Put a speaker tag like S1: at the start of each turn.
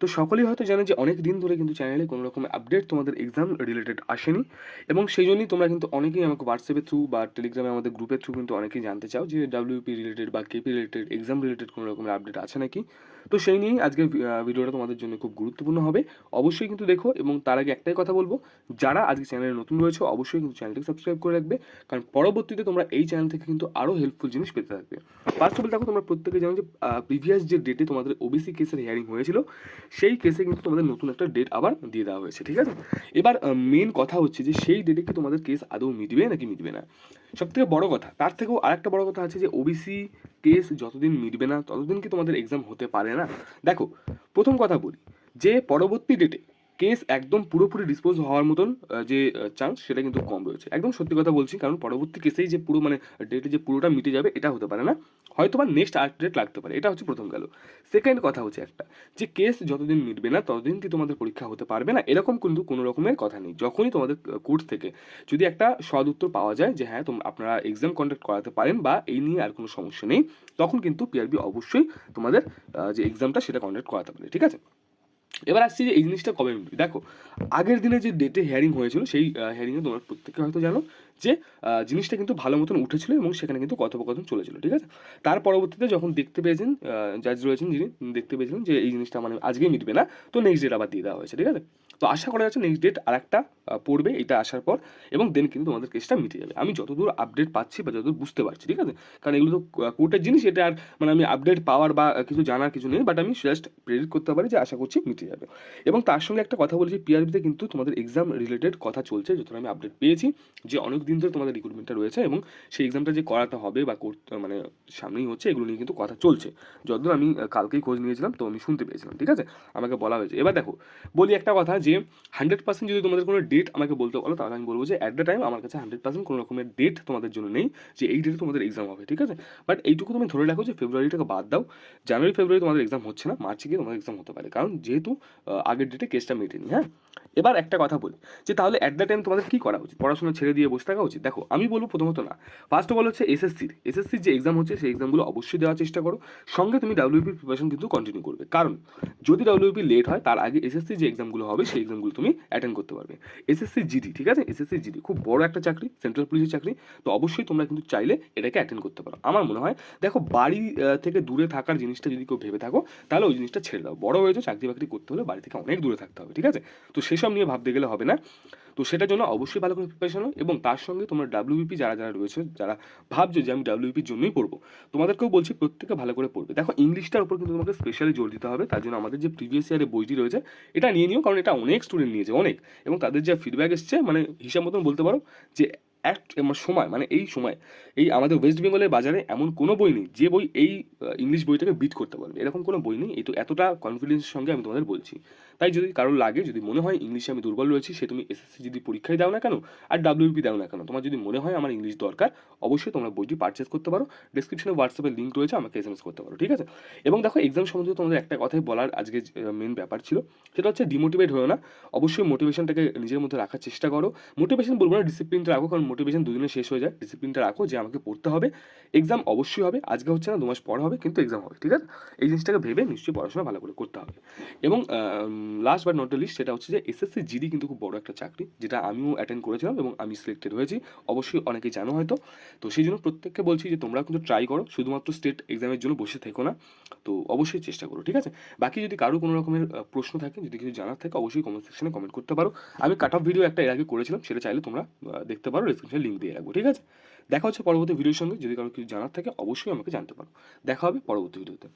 S1: তো সকলেই হয়তো জানে যে অনেক দিন ধরে কিন্তু চ্যানেলে কোনো রকম আপডেট তোমাদের এক্সাম রিলেটেড আসেনি এবং সেই জন্যই তোমরা কিন্তু অনেকেই আমাকে হোয়াটসঅ্যাপের থ্রু বা টেলিগ্রামে আমাদের গ্রুপের থ্রু কিন্তু অনেকেই জানতে চাও যে ডাব্লিউপি রিলেটেড বা কেপি রিলেটেড এক্সাম রিলেটেড কোনো রকমের আপডেট আছে নাকি? তো সেই নিয়েই আজকের ভিডিওটা তোমাদের জন্য খুব গুরুত্বপূর্ণ হবে। অবশ্যই কিন্তু দেখো এবং তার আগে একটাই কথা বলব, যারা আজকে চ্যানেলে নতুন রয়েছে অবশ্যই কিন্তু চ্যানেলটিকে সাবস্ক্রাইব করে রাখবে, কারণ পরবর্তীতে তোমরা এই চ্যানেল থেকে কিন্তু আরও হেল্পফুল জিনিস পেতে থাকবে। ফার্স্ট অফ অল দেখো তোমরা প্রত্যেকে জানো যে প্রিভিয়াস যে ডেটে তোমাদের ওবিসি কেসের হিয়ারিং হয়েছিল সেই কেসে কিন্তু তোমাদের নতুন একটা ডেট আবার দিয়ে দেওয়া হয়েছে, ঠিক আছে? এবার মেন কথা হচ্ছে যে সেই ডেটে কি তোমাদের কেস আদৌ মিটবে নাকি মিটবে না? সব থেকে বড় কথা, তার থেকেও আরেকটা বড় কথা আছে যে ওবিসি কেস যতদিন মিটবে না, ততদিন কি তোমাদের এক্সাম হতে পারে না? দেখো, প্রথম কথা বলি, যে পরবর্তী ডেটে কেস একদম পুরোপুরি ডিসপোজ হওয়ার মতন যে চান্স সেটা কিন্তু কম রয়েছে। একদম সত্যি কথা বলছি, কারণ পরবর্তী কেসেই যে পুরো মানে ডেটে যে পুরোটা মিটে যাবে, এটা হতে পারে না। হয়তো বা নেক্সট আর ডেট লাগতে পারে, এটা হচ্ছে প্রথম গেল। সেকেন্ড কথা হচ্ছে একটা, যে কেস যতদিন মিটবে না, ততদিন কি তোমাদের পরীক্ষা হতে পারবে না? এরকম কিন্তু কোনো রকমের কথা নেই। যখনই তোমাদের কোর্ট থেকে যদি একটা সদ উত্তর পাওয়া যায়, যে হ্যাঁ তোমরা আপনারা এক্সাম কন্ডাক্ট করাতে পারেন বা এই নিয়ে আর কোনো সমস্যা নেই, তখন কিন্তু পিআরবি অবশ্যই তোমাদের যে এক্সামটা সেটা কন্ডাক্ট করাতে পারে, ঠিক আছে? এবার আসছি যে এই জিনিসটা কবে মিলবে দেখো, আগের দিনে যে ডেটে হেয়ারিং হয়েছিল, সেই হেয়ারিংয়ে তোমরা প্রত্যেকে হয়তো জানো যে জিনিসটা কিন্তু ভালো মতন উঠেছিল এবং সেখানে কিন্তু কথোপকথন চলেছিল, ঠিক আছে? তার পরবর্তীতে যখন দেখতে পেয়েছেন জাজ রয়েছেন যিনি, দেখতে পেয়েছিলেন যে এই জিনিসটা মানে আজকে মিটবে না, তো নেক্সট ডেট আবার দিয়ে দেওয়া হয়েছে, ঠিক আছে? তো আশা করা যাচ্ছে নেক্সট ডেট আর একটা পড়বে, এটা আসার পর, এবং দেন কিন্তু তোমাদের কেসটা মিটে যাবে। আমি যতদূর আপডেট পাচ্ছি বা যতদূর বুঝতে পারছি, ঠিক আছে? কারণ এগুলো তো কোর্টের জিনিস, এটা আর মানে আমি আপডেট পাওয়ার বা কিছু জানার কিছু নেই বাট আমি জাস্ট প্রেডিট করতে পারি যে আশা করছি মিটে যাবে। এবং তার সঙ্গে একটা কথা বলেছি পিআরবিতে কিন্তু তোমাদের এক্সাম রিলেটেড কথা চলছে, যতটা আমি আপডেট পেয়েছি, যে অনেক দিন ধরে তোমাদের রিক্রুটমেন্টটা রয়েছে, এবং সেই এক্সামটা যে করাতে হবে বা করতে মানে সামনেই হচ্ছে, এগুলো নিয়ে কিন্তু কথা চলছে। যতদূর আমি কালকেই খোঁজ নিয়েছিলাম, তো আমি শুনতে পেয়েছিলাম, ঠিক আছে? আমাকে বলা হয়েছে। এবার দেখো, বলি একটা কথা, যে হান্ড্রেড পার্সেন্ট যদি তোমাদের কোনো ডেট আমাকে বলতে বলো, তাহলে আমি বলব যে অ্যাট দ্য টাইম আমার কাছে হান্ড্রেড পার্সেন্ট কোনো রকমের ডেট তোমাদের জন্য নেই, যে এই ডেটে তোমাদের এক্সাম হবে, ঠিক আছে? বাট এইটুকু তুমি ধরে রাখো যে ফেব্রুয়ারিটাকে বাদ দাও। জানুয়ারি ফেব্রুয়ারি তোমাদের এক্সাম হচ্ছে না মার্চে গিয়ে তোমাদের এক্সাম হতে পারে, কারণ যেহেতু আগের ডেটে কেসটা মেটেনি হ্যাঁ? এবার একটা কথা বলি, যে তাহলে অ্যাট দ্য টাইম তোমাদের কী করা উচিত? পড়াশোনা ছেড়ে দিয়ে বসে থাকা উচিত? দেখো, আমি বলব প্রথমত না। ফার্স্ট অফ অল হচ্ছে এসএসসির এসএসসির যে এক্সাম হচ্ছে, সেই এক্সামগুলো অবশ্যই দেওয়ার চেষ্টা করো। সঙ্গে তুমি ডাব্লিউপির প্রিপারেশন কিন্তু কন্টিনিউ করবে। কারণ, যদি ডাব্লিউপি লেট হয়, তার আগে এসএসসি যে এক্সামগুলো হবে, সেই এক্সামগুলো তুমি অ্যাটেন্ড করতে পারবে। এসএসসি জিডি ঠিক আছে? এসএসসি জিডি খুব বড় একটা চাকরি সেন্ট্রাল পুলিশের চাকরি, তো অবশ্যই তোমরা কিন্তু চাইলে এটাকে অ্যাটেন্ড করতে পারো। আমার মনে হয়, দেখো বাড়ি থেকে দূরে থাকার জিনিসটা যদি কেউ ভেবে থাকো, তাহলে ওই জিনিসটা ছেড়ে দাও। বড় হয়েছে চাকরি বাকরি করতে হলে বাড়ি থেকে অনেক দূরে থাকতে হবে, ঠিক আছে? তো সেসব নিয়ে ভাবতে গেলে হবে না। তো সেটার জন্য অবশ্যই ভালো করে প্রিপারেশন এবং তার সঙ্গে তোমরা ডাব্লিউপি যারা যারা রয়েছে, যারা ভাবছ যে আমি ডাব্লিউপির জন্যই পড়ব, তোমাদেরকেও বলছি প্রত্যেকে ভালো করে পড়বে। দেখো ইংলিশটার উপর কিন্তু তোমাকে স্পেশালি জোর দিতে হবে, তার জন্য আমাদের যে প্রিভিয়াস ইয়ারের বইটি রয়েছে, এটা নিয়ে নিও, কারণ এটা অনেক স্টুডেন্ট নিয়েছে, অনেক। এবং তাদের যে ফিডব্যাক এসছে মানে হিসাব মতন বলতে পারো যে এক সময় মানে এই সময়, এই আমাদের ওয়েস্ট বেঙ্গলের বাজারে এমন কোনো বই নেই যে বই এই ইংলিশ বইটাকে বিট করতে পারবে। এরকম কোনো বই নেই এই তো এতটা কনফিডেন্সের সঙ্গে আমি তোমাদের বলছি। তাই যদি কারোর লাগে, যদি মনে হয় ইংলিশে আমি দুর্বল রয়েছি, সে তুমি এসএসসি যদি পরীক্ষায় দাও না কেন আর ডাব্লিউপি দাও না কেন? তোমার যদি মনে হয় আমার ইংলিশ দরকার, অবশ্যই তোমরা বইটি পারচেস করতে পারো। ডিসক্রিপশনে হোয়াটসঅ্যাপের লিঙ্ক রয়েছে, আমাকে এস এম এস করতে পারো, ঠিক আছে? এবং দেখো এক্সাম সম্বন্ধে তোমাদের একটা কথাই বলার আজকে মেন ব্যাপার ছিল, সেটা হচ্ছে ডিমোটিভেট হয়েও না। অবশ্যই মোটিভেশনটাকে নিজের মধ্যে রাখার চেষ্টা করো। মোটিভেশন বলব না ডিসিপ্লিনটা রাখো, কারণ মোটিভেশন দুদিনে শেষ হয়ে যায়। ডিসিপ্লিনটা রাখো যে, আমাকে পড়তে হবে। এক্সাম অবশ্যই হবে, আজকে হচ্ছে না, দু মাস পর হবে, কিন্তু এক্সাম হবে, ঠিক আছে? এই জিনিসটাকে ভেবে নিশ্চয়ই পড়াশোনা ভালো করে করতে হবে। এবং লাস্ট বাট নট লিস্ট সেটা হচ্ছে যে এসএসসি জিডি কিন্তু খুব বড় একটা চাকরি, যেটা আমিও অ্যাটেন্ড করেছিলাম এবং আমি সিলেক্টেড হয়েছি। অবশ্যই অনেকেই জানো হয়তো। তো সেই জন্য প্রত্যেককে বলছি যে তোমরা কিন্তু ট্রাই করো, শুধুমাত্র স্টেট এক্সামের জন্য বসে থেকো না। তো অবশ্যই চেষ্টা করো, ঠিক আছে? বাকি যদি কারও কোনো রকমের প্রশ্ন থাকে, যদি কিছু জানার থাকে, অবশ্যই কমেন্ট সেকশনে কমেন্ট করতে পারো। আমি কাট অফ ভিডিও একটা এর আগে করেছিলাম, সেটা চাইলে তোমরা দেখতে পারো ডিসক্রিপশনে লিঙ্ক দিয়ে রাখব, ঠিক আছে? দেখা হচ্ছে পরবর্তী ভিডিওর সঙ্গে। যদি কারও কিছু জানার থাকে, অবশ্যই আমাকে জানতে পারো। দেখা হবে পরবর্তী ভিডিওতে